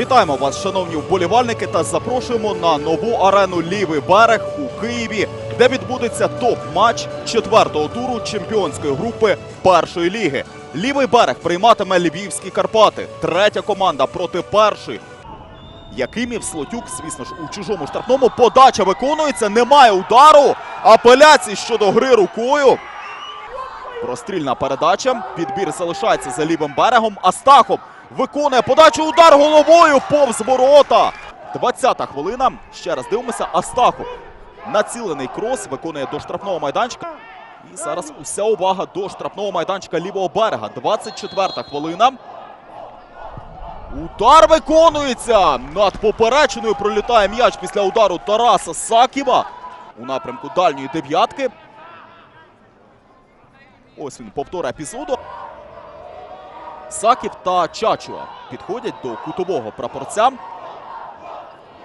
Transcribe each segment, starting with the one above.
Вітаємо вас, шановні вболівальники, та запрошуємо на нову арену Лівий берег у Києві, де відбудеться топ-матч четвертого туру чемпіонської групи першої ліги. Лівий берег прийматиме Львівські Карпати. Третя команда проти першої. Якимів Слотюк, звісно ж, у чужому штрафному подача виконується. Немає удару. Апеляції щодо гри рукою. Прострільна передача. Підбір залишається за лівим берегом. Астахов виконує подачу. Удар головою повз ворота. 20-та хвилина. Ще раз дивимося. Астахов. Націлений крос виконує до штрафного майданчика. І зараз уся увага до штрафного майданчика лівого берега. 24-та хвилина. Удар виконується. Над поперечиною пролітає м'яч після удару Тараса Саківа у напрямку дальньої дев'ятки. Ось він повтор епізоду. Саків та Чачуа підходять до кутового прапорця.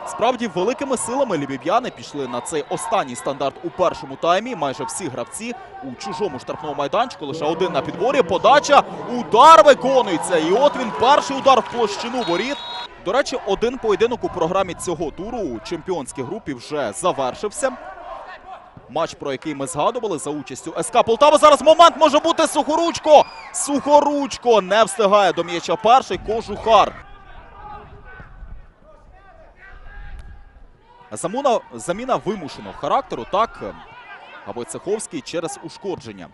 Справді, великими силами львів'яни пішли на цей останній стандарт у першому таймі. Майже всі гравці у чужому штрафному майданчику. Лише один на підборі. Подача. Удар виконується. І от він перший удар в площину воріт. До речі, один поєдинок у програмі цього туру у чемпіонській групі вже завершився. Матч, про який ми згадували за участю СК Полтава. Зараз момент може бути Сухоручко. Сухоручко не встигає до м'яча перший. Кожухар. Замуна, заміна вимушеного характеру, так. А Войцеховський через ушкодження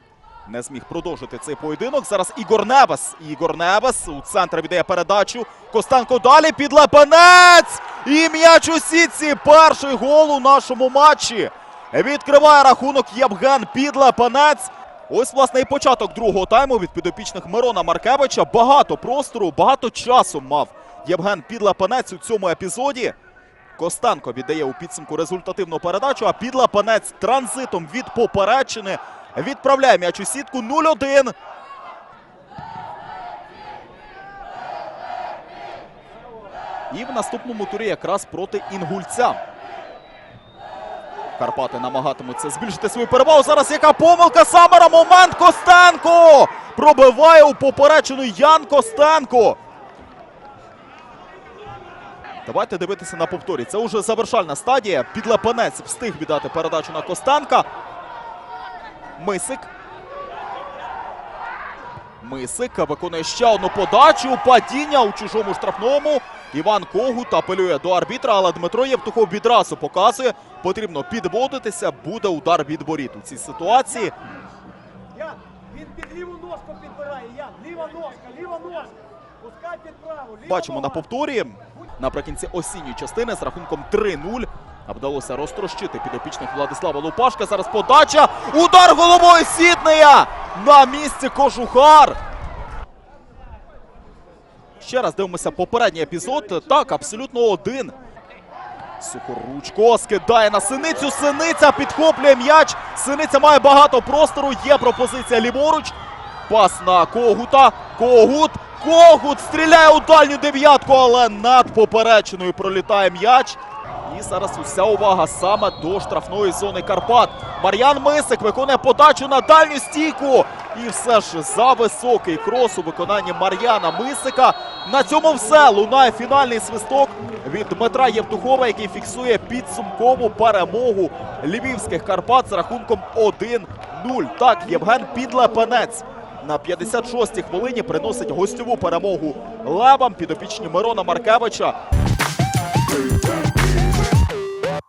не зміг продовжити цей поєдинок. Зараз Ігор Небес. Ігор Небес у центр віддає передачу. Костенко далі під Лепенець. І м'яч у сітці. Перший гол у нашому матчі. Відкриває рахунок Євген Підлепенець. Ось, власне, і початок другого тайму від підопічних Мирона Маркевича. Багато простору, багато часу мав Євген Підлепенець у цьому епізоді. Костенко віддає у підсумку результативну передачу, а Підлапанець транзитом від поперечини відправляє м'яч у сітку 0-1. І в наступному турі якраз проти Інгульця. Карпати намагатимуться збільшити свою перевагу. Зараз яка помилка Самара. Момент Костенко! Пробиває у поперечину Ян Костенко. Давайте дивитися на повторі. Це вже завершальна стадія. Підлепенець встиг віддати передачу на Костенка. Мисик. Мисик виконує ще одну подачу. Падіння у чужому штрафному. Іван Когут апелює до арбітра, але Дмитро Євтухов відразу показує. Потрібно підводитися. Буде удар від воріт у цій ситуації. Ян, він під ліву ножку підбирає. Ян, ліва ножка, ліва ножка. Пускай під праву. Ліва Бачимо на повторі. Наприкінці осінньої частини з рахунком 3-0. А вдалося розтрощити підопічних Владислава Лупашка. Зараз подача. Удар головою Сіднея! На місці Кожухар. Ще раз дивимося попередній епізод. Так, абсолютно один. Сухоручко скидає на синицю. Синиця підхоплює м'яч. Синиця має багато простору. Є пропозиція ліворуч. Пас на Когута. Когут. Когут стріляє у дальню дев'ятку, але над поперечиною пролітає м'яч. І зараз уся увага саме до штрафної зони Карпат. Мар'ян Мисик виконує подачу на дальню стійку. І все ж за високий крос у виконанні Мар'яна Мисика. На цьому все. Лунає фінальний свисток від Дмитра Євтухова, який фіксує підсумкову перемогу львівських Карпат з рахунком 1-0. Так, Євген Підлепенець на 56-й хвилині приносить гостьову перемогу левам підопічні Мирона Маркевича.